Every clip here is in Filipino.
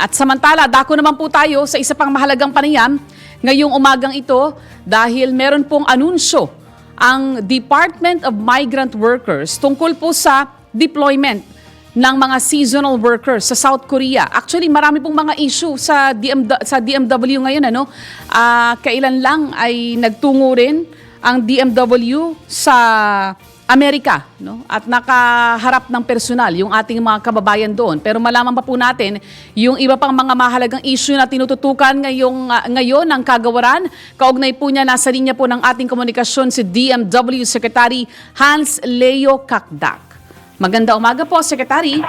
At samantala, dako naman po tayo sa isa pang mahalagang panayam ngayong umagang ito dahil meron pong anunsyo ang Department of Migrant Workers tungkol po sa deployment ng mga seasonal workers sa South Korea. Actually, marami pong mga issue sa DM, sa DMW ngayon ano. Ah, kailan lang ay nagtungo rin ang DMW sa Amerika, no? At nakaharap ng personal yung ating mga kababayan doon. Pero malaman pa po natin yung iba pang mga mahalagang issue na tinututukan ngayong ah, ngayon ng kagawaran. Kaugnay po niya nasa linya po ng ating komunikasyon si DMW Secretary Hans Leo Kakdak. Maganda umaga po, Secretary.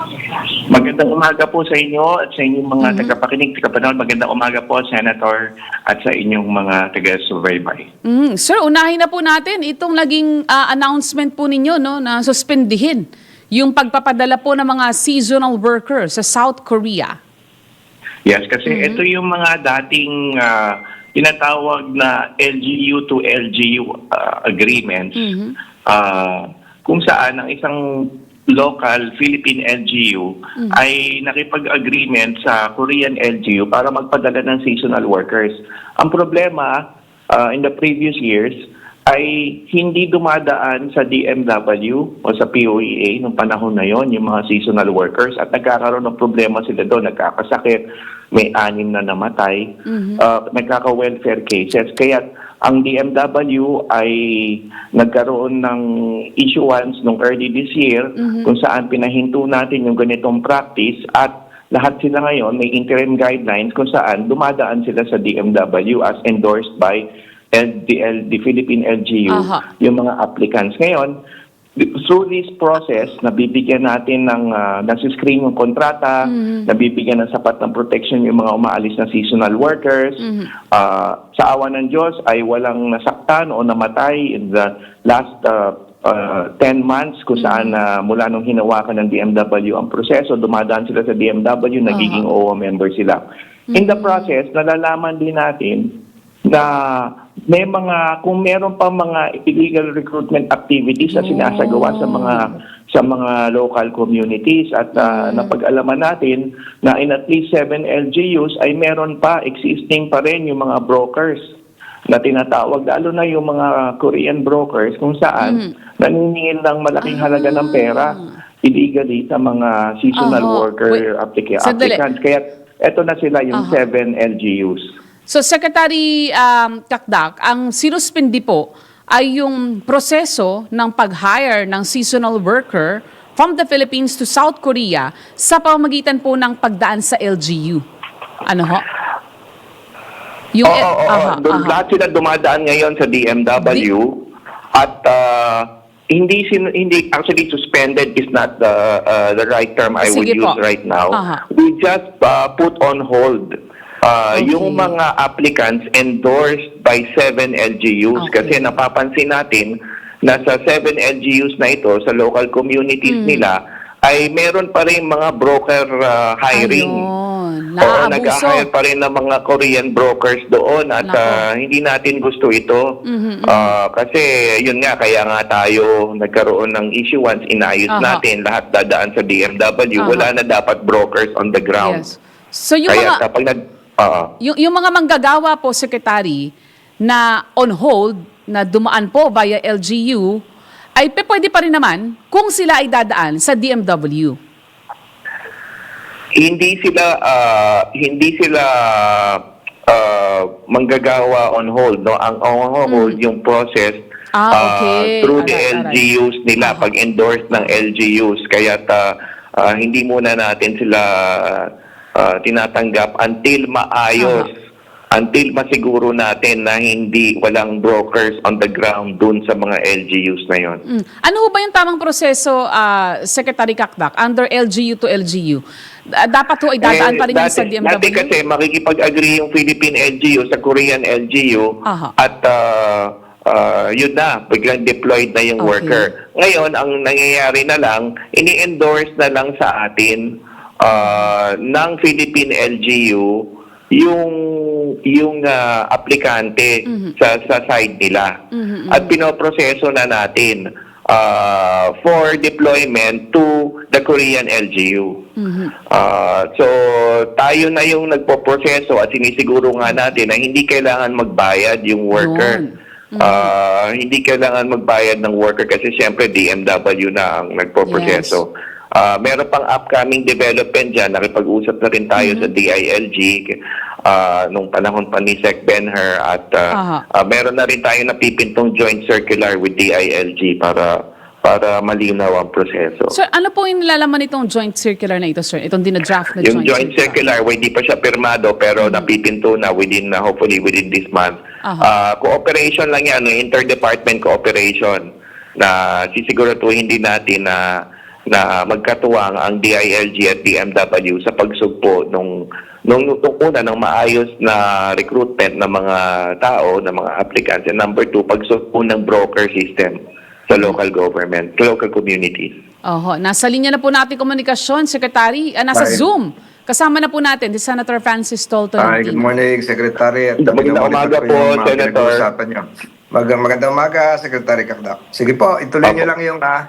Magandang umaga po sa inyo at sa inyong mga tagapakinig, tagapanood. Magandang umaga po, Senator, at sa inyong mga taga-subaybay. Mm, sir, unahin na po natin itong naging ah, announcement po ninyo no, na suspendihin yung pagpapadala po ng mga seasonal workers sa South Korea. Yes, kasi ito yung mga dating ah, tinatawag na LGU to LGU ah, agreements ah, kung saan ang isang local Philippine LGU ay nakipag-agreement sa Korean LGU para magpadala ng seasonal workers. Ang problema ah, in the previous years ay hindi dumadaan sa DMW o sa POEA nung panahon na yon yung mga seasonal workers at nagkakaroon ng problema sila doon, nagkakasakit, may anim na namatay, uh, nagkaka-welfare cases. Kaya ang DMW ay nagkaroon ng issuance nung early this year kung saan pinahinto natin yung ganitong practice at lahat sila ngayon may interim guidelines kung saan dumadaan sila sa DMW as endorsed by LDL, the Philippine LGU, Aha. yung mga applicants. Ngayon, through this process, nabibigyan natin ng, uh, screen yung kontrata, nabibigyan ng sapat ng protection yung mga umaalis na seasonal workers. Ah, sa awa ng Diyos ay walang nasaktan o namatay in the last uh, uh, 10 months kung saan uh, mula nung hinawakan ng DMW ang proseso, dumadaan sila sa DMW, nagiging OWA member sila. In the process, nalalaman din natin na may mga kung meron pa mga illegal recruitment activities na sinasagawa sa mga sa mga local communities at uh, napag-alaman natin na in at least seven LGUs ay meron pa existing pa rin yung mga brokers na tinatawag lalo na yung mga Korean brokers kung saan naniningil ng malaking halaga ng pera illegally sa mga seasonal Aha. worker Wait, applicants. kaya eto na sila yung Aha. seven LGUs So Secretary um, Kakdak, ang sinuspindi po ay yung proseso ng pag-hire ng seasonal worker from the Philippines to South Korea sa pamamagitan po ng pagdaan sa LGU. Ano ho? Yung Oo, oo, aha, aha. Lahat sila dumadaan ngayon sa DMW at ah, hindi sin- hindi actually suspended is not the ah, the right term I would Sige use po. right now. Aha. We just ah, put on hold ah, Okay. yung mga applicants endorsed by seven LGUs Okay. kasi napapansin natin na sa seven LGUs na ito sa local communities Hmm. nila ay meron pa rin mga broker ah, hiring. Ayun. Naaabuso. nag-hire pa rin ng mga Korean brokers doon at ah, hindi natin gusto ito. Mhm, Ah, kasi yun nga, kaya nga tayo nagkaroon ng issuance, inayos Aha. natin, lahat dadaan sa DMW. Aha. Wala na dapat brokers on the ground. Yes. So yung kaya mga kapag nag... ah, yung, yung mga manggagawa po, Secretary, na on hold, na dumaan po via LGU, ay pwede pa rin naman kung sila ay dadaan sa DMW. hindi sila ah, hindi sila ah, manggagawa on hold no ang on hold yung process Hmm. Ah, ah, okay. through the Alright, alright. LGUs nila Aha. pag endorse ng LGUs kaya ta, hindi muna natin sila ah, tinatanggap until maayos until masiguro natin na hindi walang brokers on the ground dun sa mga LGUs na yon. Mm. Ano ba yung tamang proseso, ah, Secretary Kakdak, under LGU to LGU? Da- Dapat ho ay dadaan pa rin Eh, dati, sa DMW? Dati kasi makikipag-agree yung Philippine LGU sa Korean LGU Aha. at ah, ah, yun na, biglang deployed na yung Okay. worker. Ngayon, ang nangyayari na lang, ini-endorse na lang sa atin ah, ng Philippine LGU yung yung ah, aplikante Mhm. sa sa side nila. At pinoproseso na natin ah, for deployment to the Korean LGU. Ah, so tayo na yung nagpo-proseso at sinisiguro nga natin na hindi kailangan magbayad yung worker. Yun. Ah, hindi kailangan magbayad ng worker kasi siyempre DMW na ang nagpo-proseso. Ah, meron pang upcoming development dyan. Nakipag-usap na rin tayo sa DILG ah, nung panahon pa ni Sec Benher at ah, Aha. ah, meron na rin tayo napipintong joint circular with DILG para para malinaw ang proseso. Sir, ano po yung nilalaman itong joint circular na ito, sir? Itong dinadraft na yung joint, joint circular, well, hindi pa siya pirmado pero napipinto na within, uh, hopefully within this month. Aha. Ah, cooperation lang yan, interdepartment cooperation na sisiguraduhin din natin na na magkatuwang ang DILG at DMW sa pagsugpo nung nung, nung una ng maayos na recruitment ng mga tao, ng mga applicants. And number two, pagsugpo ng broker system sa local government, local communities. Oho, nasa linya na po natin komunikasyon, Secretary. Ah, nasa Hi. Zoom. Kasama na po natin si Senator Francis Tolton. Hi, good morning, Secretary. At Magandang umaga po, yung mga Senator. pinag-uusapan niyo. Mag magandang umaga, Secretary Kakdak. Sige po, ituloy Apo. niyo lang yung ah,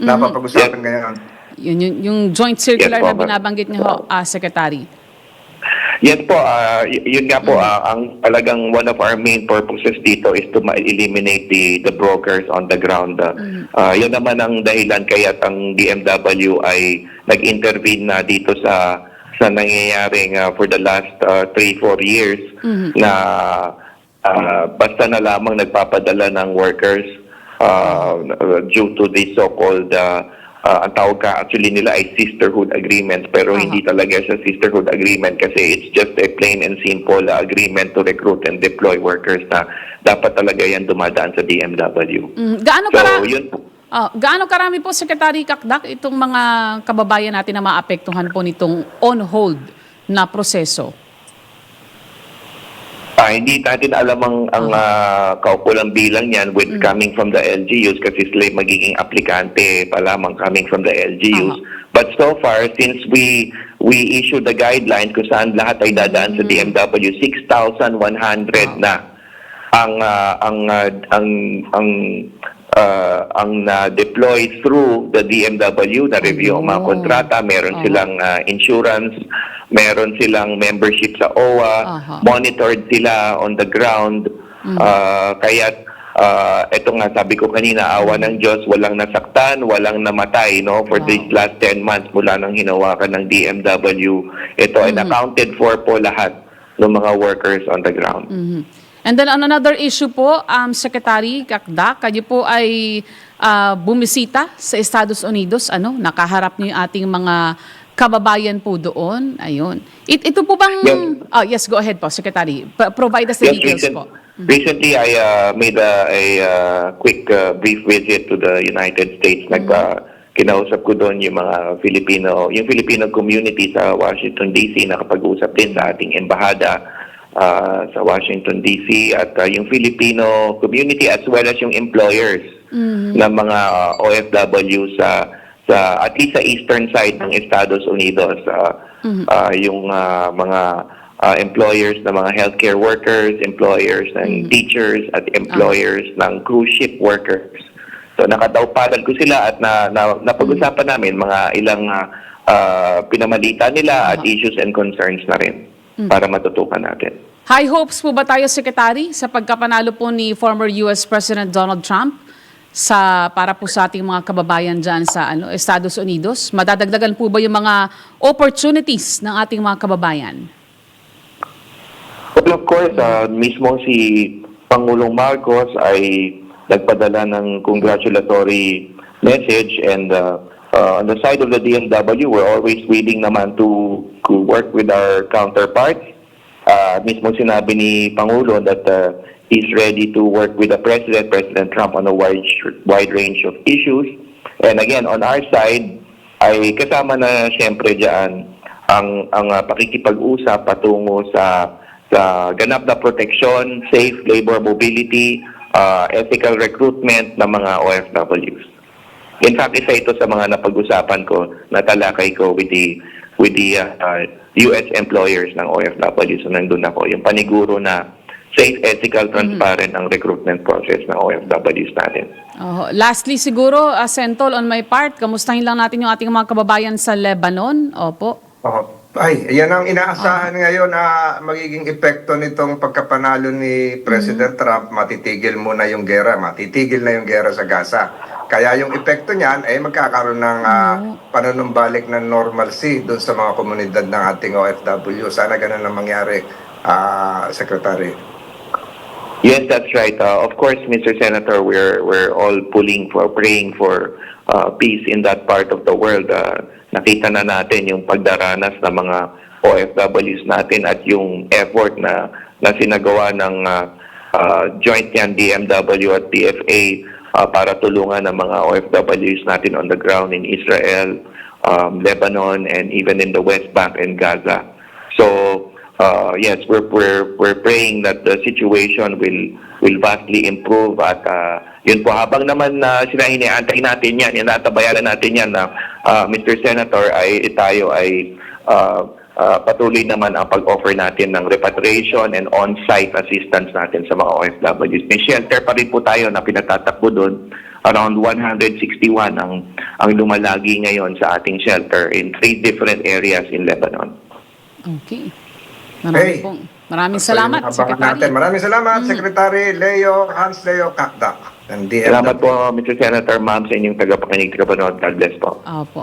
napapag-usapan ngayon. Yun, yun, yung joint circular Yes, na po, ma'am. binabanggit niyo, ho, ah, Secretary. Yes po, ah, y- yun nga po, ah, ang talagang one of our main purposes dito is to ma-eliminate the, the brokers on the ground. Ah, ah, yun naman ang dahilan kaya ang DMW ay nag-intervene na dito sa sa nangyayaring ah, for the last 3-4 years na ah, basta na lamang nagpapadala ng workers ah, due to the so-called ah, ah, ang tawag ka actually nila ay sisterhood agreement pero Aha. hindi talaga siya sisterhood agreement kasi it's just a plain and simple uh, agreement to recruit and deploy workers na dapat talaga yan dumadaan sa DMW. Mm, gaano So, kara- yun po. Ah, gaano karami po, Secretary Kakdak, itong mga kababayan natin na maapektuhan po nitong on-hold na proseso? Ah, hindi natin alam ang, ang ah, kaukulang bilang niyan with coming from the LGUs kasi sila magiging aplikante pa lamang coming from the LGUs. But so far, since we we issued the guidelines kung saan lahat ay dadaan sa DMW, 6,100 na ang ah, ang ah, ang ang ah, ang na-deploy through the DMW na review ang mga kontrata, meron Aha. silang ah, insurance, meron silang membership sa OWA, Aha. monitored sila on the ground. Ah, kaya ah, ito nga sabi ko kanina, awa ng Diyos, walang nasaktan, walang namatay no for Wow. these last 10 months mula nang hinawakan ng DMW. Ito ay accounted for po lahat ng mga workers on the ground. Mhm. And then on another issue po, um, Secretary Kakdak, kayo po ay ah, bumisita sa Estados Unidos, ano, nakaharap niyo yung ating mga kababayan po doon. Ayun. It, ito po bang... Yes. Oh, yes, go ahead po, Secretary. Pa- provide us the Yes, details recent- po. Recently, I uh, made a, a uh, quick uh, brief visit to the United States. Nag, uh, kinausap ko doon yung mga Filipino, yung Filipino community sa Washington DC. Nakapag-usap din sa ating embahada uh, sa Washington DC at uh, yung Filipino community as well as yung employers ng mga uh, OFW sa sa at least sa eastern side ng Estados Unidos. Uh, uh, yung uh, mga uh, employers ng mga healthcare workers, employers ng teachers at employers ng cruise ship workers. So nakataupadan ko sila at na, na napag-usapan namin mga ilang uh, uh, pinamalita nila at issues and concerns na rin para matutukan natin. High hopes po ba tayo, Secretary, sa pagkapanalo po ni former US President Donald Trump sa para po sa ating mga kababayan dyan sa ano, Estados Unidos? Madadagdagan po ba yung mga opportunities ng ating mga kababayan? Well, of course, uh, mismo si Pangulong Marcos ay nagpadala ng congratulatory message and uh, uh, on the side of the DMW, we're always willing naman to, to work with our counterparts. Uh, mismo sinabi ni Pangulo that uh, he's ready to work with the President, President Trump, on a wide, wide range of issues. And again, on our side, ay kasama na siyempre diyan ang ang uh, pakikipag-usap patungo sa sa ganap na proteksyon, safe labor mobility, uh, ethical recruitment ng mga OFWs. In fact, isa ito sa mga napag-usapan ko, natalakay ko with the with the uh, uh, US employers ng OFW. So nandun ako. Yung paniguro na safe, ethical, transparent ang recruitment process ng OFWs natin. Oh, lastly siguro, uh, Sentol, on my part, kamustahin lang natin yung ating mga kababayan sa Lebanon. Opo. Oo. Ay, yan ang inaasahan ngayon na magiging epekto nitong pagkapanalo ni President Trump. Matitigil muna yung gera, matitigil na yung gera sa Gaza. Kaya yung epekto niyan ay magkakaroon ng ah, panunumbalik ng normalcy doon sa mga komunidad ng ating OFW. Sana ganun ang mangyari, ah, Secretary. Yes, that's right. Uh, of course, Mr. Senator, we're we're all pulling for, praying for uh, peace in that part of the world. Uh, nakita na natin yung pagdaranas ng mga OFWs natin at yung effort na na sinagawa ng uh, uh, joint yan DMW at PFA uh, para tulungan ang mga OFWs natin on the ground in Israel, um, Lebanon, and even in the West Bank and Gaza. So uh, yes, we're we're we're praying that the situation will will vastly improve at uh, yun po habang naman na sila iniantay natin yan, inatabayanan natin yan na uh, Mr. Senator ay tayo ay uh, uh, patuloy naman ang pag-offer natin ng repatriation and on-site assistance natin sa mga OFWs. May shelter pa rin po tayo na pinatatakbo doon. Around 161 ang ang lumalagi ngayon sa ating shelter in three different areas in Lebanon. Okay. Maraming, Hey. pong, maraming So, salamat, Secretary. Natin. Maraming salamat, Secretary Leo, Hans Leo DMW. Salamat po, Mr. Senator, ma'am, sa inyong tagapakinig, tagapanood. God bless po. Opo.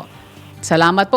Salamat po.